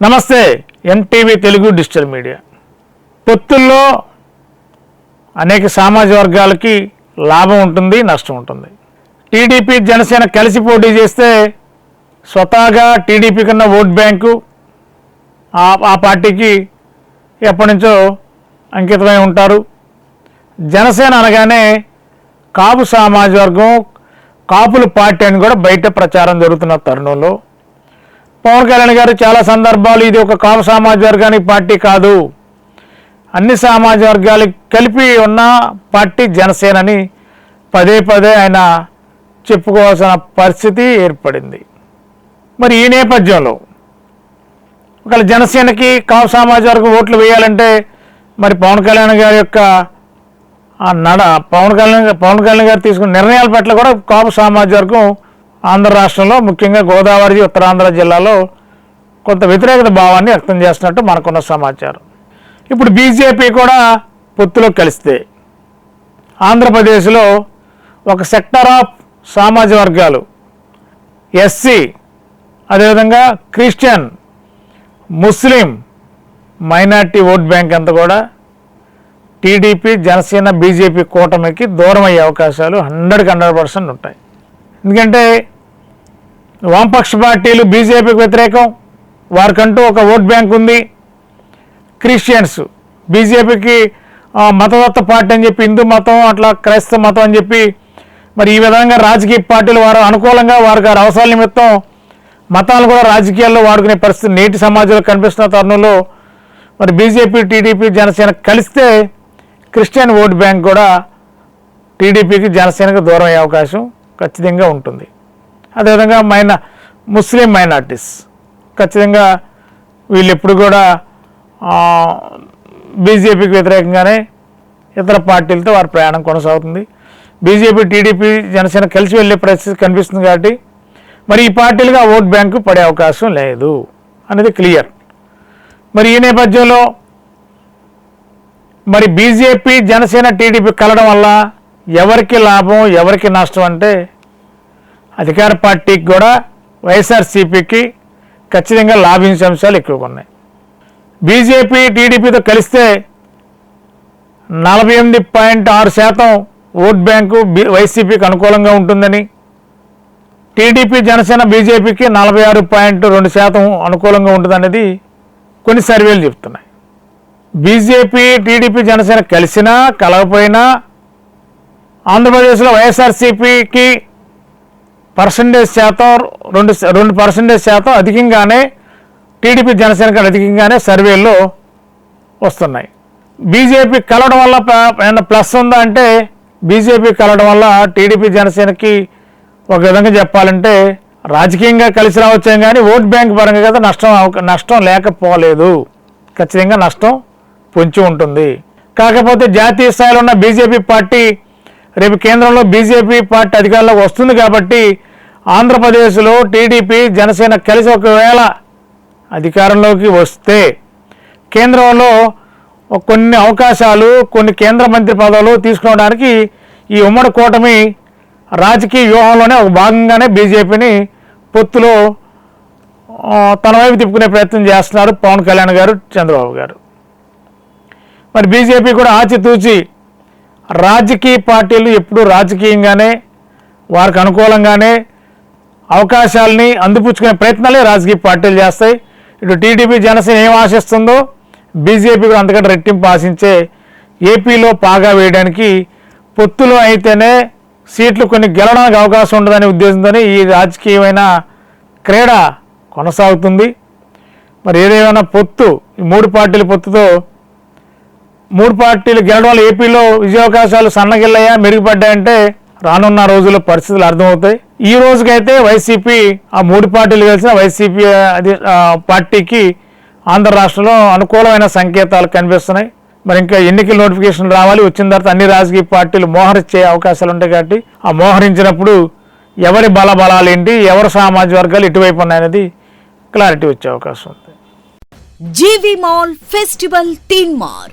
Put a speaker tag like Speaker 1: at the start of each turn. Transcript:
Speaker 1: నమస్తే NTV Telugu digital media. పొత్తుల్లో అనేక సామాజిక వర్గాలకి లాభం ఉంటుంది నష్టం ఉంటుంది. టీడీపీ జనసేన కలిసి పోటీ చేస్తే స్వతహాగా టీడీపీ కన్నా ఓట్ బ్యాంకు ఆ ఆ పార్టీకి ఎప్పటి నుంచో అంకితమై ఉంటారు. జనసేన అనగానే కాపు సామాజిక వర్గం కాపుల పార్టీ అని కూడా బయట ప్రచారం జరుగుతున్న తరుణంలో పవన్ కళ్యాణ్ గారు చాలా సందర్భాలు ఇది ఒక కాపు సామాజిక వర్గానికి పార్టీ కాదు. అన్ని సామాజిక వర్గాలకి కలిపి ఉన్న పార్టీ జనసేనని పదే పదే ఆయన చెప్పుకోవాల్సిన పరిస్థితి ఏర్పడింది. మరి ఈ నేపథ్యంలో ఒకవేళ జనసేనకి కాపు సామాజిక వర్గం ఓట్లు వేయాలంటే మరి పవన్ కళ్యాణ్ గారి యొక్క ఆ నడ పవన్ కళ్యాణ్ పవన్ కళ్యాణ్ గారు తీసుకున్న నిర్ణయాల పట్ల కూడా కాపు సామాజిక వర్గం ఆంధ్ర రాష్ట్రంలో ముఖ్యంగా గోదావరి ఉత్తరాంధ్ర జిల్లాలో కొంత వ్యతిరేకత భావాన్ని వ్యక్తం చేస్తున్నట్టు మనకున్న సమాచారం. ఇప్పుడు బీజేపీ కూడా పొత్తులో కలిస్తే ఆంధ్రప్రదేశ్లో ఒక సెక్టర్ ఆఫ్ సామాజిక వర్గాలు ఎస్సీ అదేవిధంగా Christian Muslim minority vote bank అంతా కూడా టీడీపీ జనసేన బీజేపీ కూటమికి దూరం అయ్యే అవకాశాలు హండ్రెడ్కి హండ్రెడ్ పర్సెంట్ ఉంటాయి. ఎందుకంటే వామపక్ష పార్టీలు బీజేపీకి వ్యతిరేకం వారికంటూ ఒక ఓట్ బ్యాంక్ ఉంది. క్రిస్టియన్స్ బీజేపీకి మతదత్త పార్టీ అని చెప్పి హిందూ మతం అట్లా క్రైస్తవ మతం అని చెప్పి మరి ఈ విధంగా రాజకీయ పార్టీలు వారు అనుకూలంగా వారి గారి అవసరాల నిమిత్తం మతాలు కూడా రాజకీయాల్లో వాడుకునే పరిస్థితి నేటి సమాజంలో కనిపిస్తున్న తరుణంలో మరి బీజేపీ టీడీపీ జనసేన కలిస్తే క్రిస్టియన్ ఓట్ బ్యాంక్ కూడా టీడీపీకి జనసేనకు దూరం అయ్యే అవకాశం ఖచ్చితంగా ఉంటుంది. అదేవిధంగా మైన ముస్లిం మైనార్టీస్ ఖచ్చితంగా వీళ్ళు ఎప్పుడు కూడా బీజేపీకి వ్యతిరేకంగానే ఇతర పార్టీలతో వారి ప్రయాణం కొనసాగుతుంది. బీజేపీ టీడీపీ జనసేన కలిసి వెళ్ళే పరిస్థితి కనిపిస్తుంది కాబట్టి మరి ఈ పార్టీలుగా ఓట్ బ్యాంకు పడే అవకాశం లేదు అనేది క్లియర్. మరి ఈ నేపథ్యంలో మరి బీజేపీ జనసేన టీడీపీ కలడం వల్ల ఎవరికి లాభం ఎవరికి నష్టం అంటే అధికార పార్టీకి కూడా వైఎస్ఆర్సీపీకి ఖచ్చితంగా లాభించే అంశాలు ఎక్కువగా ఉన్నాయి. బీజేపీ టీడీపీతో కలిస్తే నలభై ఎనిమిది పాయింట్ ఆరు శాతం ఓట్ బ్యాంకు బి వైసీపీకి అనుకూలంగా ఉంటుందని టీడీపీ జనసేన బీజేపీకి నలభై ఆరు పాయింట్ రెండు శాతం అనుకూలంగా ఉంటుందనేది కొన్ని సర్వేలు చెప్తున్నాయి. బీజేపీ టీడీపీ జనసేన కలిసినా కలవపోయినా ఆంధ్రప్రదేశ్లో వైఎస్ఆర్సీపీకి పర్సంటేజ్ శాతం రెండు రెండు పర్సంటేజ్ శాతం అధికంగానే టీడీపీ జనసేన కంటే అధికంగానే సర్వేల్లో వస్తున్నాయి. బీజేపీ కలవడం వల్ల ప- ప్లస్ ఉందా అంటే బీజేపీ కలవడం వల్ల టీడీపీ జనసేనకి ఒక విధంగా చెప్పాలంటే రాజకీయంగా కలిసి రావచ్చాం కానీ ఓట్ బ్యాంక్ పరంగా కదా నష్టం నష్టం లేకపోలేదు. ఖచ్చితంగా నష్టం పొంచి ఉంటుంది. కాకపోతే జాతీయ స్థాయిలో ఉన్న బీజేపీ పార్టీ రేపు కేంద్రంలో బీజేపీ పార్టీ అధికారంలోకి వస్తుంది కాబట్టి ఆంధ్రప్రదేశ్లో టీడీపీ జనసేన కలిసి ఒకవేళ అధికారంలోకి వస్తే కేంద్రంలో కొన్ని అవకాశాలు కొన్ని కేంద్ర మంత్రి పదవులు తీసుకోవడానికి ఈ ఉమ్మడి కూటమి రాజకీయ వ్యూహంలోనే ఒక భాగంగానే బీజేపీని పొత్తులో తన వైపు తిప్పుకునే ప్రయత్నం చేస్తున్నారు పవన్ కళ్యాణ్ గారు చంద్రబాబు గారు. మరి బీజేపీ కూడా ఆచితూచి రాజకీయ పార్టీలు ఎప్పుడూ రాజకీయంగానే వారికి అనుకూలంగానే అవకాశాలని అందిపుచ్చుకునే ప్రయత్నాలే రాజకీయ పార్టీలు చేస్తాయి. ఇటు టీడీపీ జనసేన ఏం ఆశిస్తుందో బీజేపీ కూడా అంతకంటే రెట్టింపు ఆశించే ఏపీలో పాగా వేయడానికి పొత్తులో అయితేనే సీట్లు కొన్ని గెలవడానికి అవకాశం ఉండదనే ఉద్దేశంతోనే ఈ రాజకీయమైన క్రీడ కొనసాగుతుంది. మరి ఏదేమైనా పొత్తు ఈ మూడు పార్టీల పొత్తుతో మూడు పార్టీలు గెలవడం వల్ల ఏపీలో విజయావకాశాలు సన్నగిల్లయ్యా మెరుగుపడ్డాయంటే రానున్న రోజుల్లో పరిస్థితులు అర్థమవుతాయి. ఈ రోజుకైతే వైసీపీ ఆ మూడు పార్టీలు కలిసిన వైసీపీ అది పార్టీకి ఆంధ్ర రాష్ట్రంలో అనుకూలమైన సంకేతాలు కనిపిస్తున్నాయి. మరి ఇంకా ఎన్నికల నోటిఫికేషన్ రావాలి వచ్చిన తర్వాత అన్ని రాజకీయ పార్టీలు మోహరించే అవకాశాలు ఉంటాయి కాబట్టి ఆ మోహరించినప్పుడు ఎవరి బల బలాలు ఏంటి ఎవరి సామాజిక వర్గాలు ఇటువైపు ఉన్నాయనేది క్లారిటీ వచ్చే అవకాశం ఉంది.
Speaker 2: జీవి మాల్ ఫెస్టివల్ తీన్ మార్